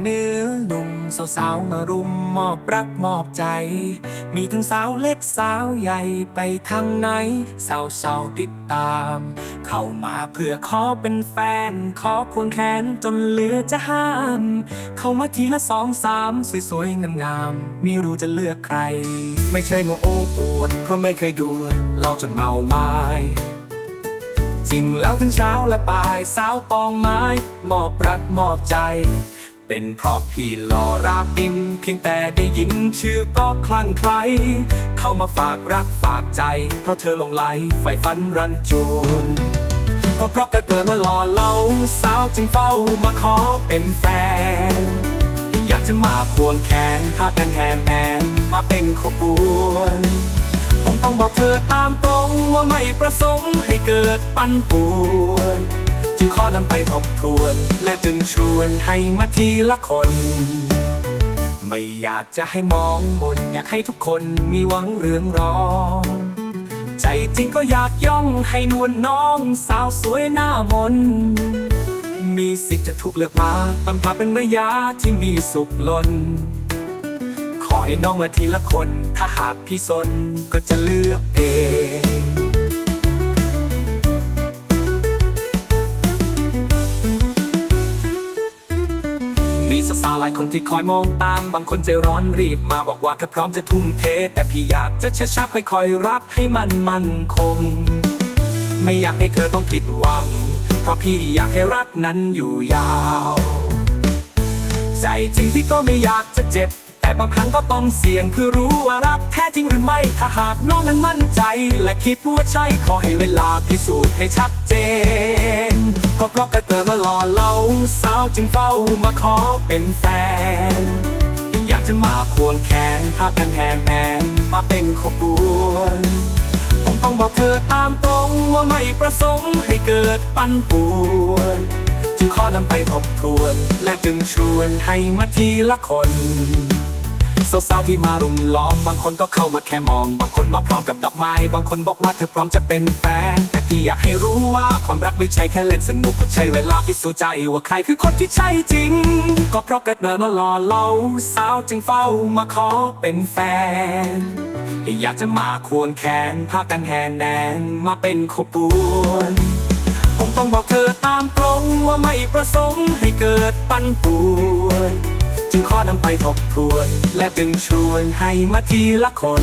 เนื้อหนุ่มสาวๆมารุมมอบรักมอบใจ มีทั้งสาวเล็กสาวใหญ่ไปทางไหนสาวสาวๆติดตาม เข้ามาเพื่อขอเป็นแฟน ขอควงแขนจนเหลือจะห้าม เข้ามาทีละสองสามสวยๆงามๆไม่รู้จะเลือกใคร ไม่ใช่โงโอ้ปวดเพราะไม่เคยดูลองจนเมาไม้จริงแล้วทั้งเช้าและบ่ายสาวปองไม้มอบรักมอบใจ เป็นเพราะพี่หล่อราบดินเพียงแต่ได้ยินชื่อก็คลั่งไคล้เข้ามาฝากรักฝากใจ เพราะเธอลงไหลใฝ่ฝันรันจวนก็เพราะกระเกิดมาหล่อเหลาสาวจึงเฝ้ามาขอเป็นแฟน อยากจะมาควงแขนพากันแฮมแฮมมาเป็นขบวนผมต้องบอกเธอตามตรงว่าไม่ประสงค์ให้เกิดปันป่วน จึงขอนำไปทบทวน และจึงชวนให้มาทีละคน ไม่อยากจะให้มองบนอยากให้ทุกคนมีหวังเรื่องรองใจจริงก็อยากย่องให้นวลน้องสาวสวยหน้ามนมีสิทธิ์จะถูกเลือกมาตำพาเป็นระยะที่มีสุขล้นขอให้น้องมาทีละคน ถ้าหากพี่สนก็จะเลือกเอง หลายคนที่คอยมองตาม บางคนใจร้อนรีบมาบอกว่าถ้าพร้อมจะทุ่มเท แต่พี่อยากจะช้าๆค่อยๆรับให้มันมั่นคง ไม่อยากให้เธอต้องผิดหวัง เพราะพี่อยากให้รักนั้นอยู่ยาว ใจจริงที่ก็ไม่อยากจะเจ็บ แต่บางครั้งก็ต้องเสี่ยงเพื่อรู้ว่ารักแท้จริงหรือไม่ ถ้าหากน้องนั้นมั่นใจ และคิดว่าใช่ขอให้เวลาพิสูจน์ให้ชัดเจน ก็เพราะกระเกิดมาหล่อเหลาสาวจึงเฝ้ามาขอเป็นแฟน อยากจะมาควงแขนพากันแฮมแฮมมาเป็นขบวนผมต้องบอกเธอตามตรงว่าไม่ประสงค์ให้เกิดปันป่วนจึงขอนำไปทบทวน และจึงชวนให้มาทีละคน สาวๆที่มารุมล้อมบางคนก็เข้ามาแค่มอง บางคนมาพร้อมกับดอกไม้บางคนบอกว่าเธอพร้อมจะเป็นแฟน แต่พี่อยากให้รู้ว่าความรักไม่ใช่แค่เล่นสนุกใช้เวลาพิสูจน์ใจว่าใครคือคนที่ใช่จริง ก็เพราะเกิดเนินมาหล่อเหลาสาวจึงเฝ้ามาขอเป็นแฟน อยากจะมาควงแขนพากันแห่แนนมาเป็นขบวนผมต้องบอกเธอตามตรงว่าไม่ประสงค์ให้เกิดปันป่วน อนำไปทบทวน และจึงชวนให้มาทีละคน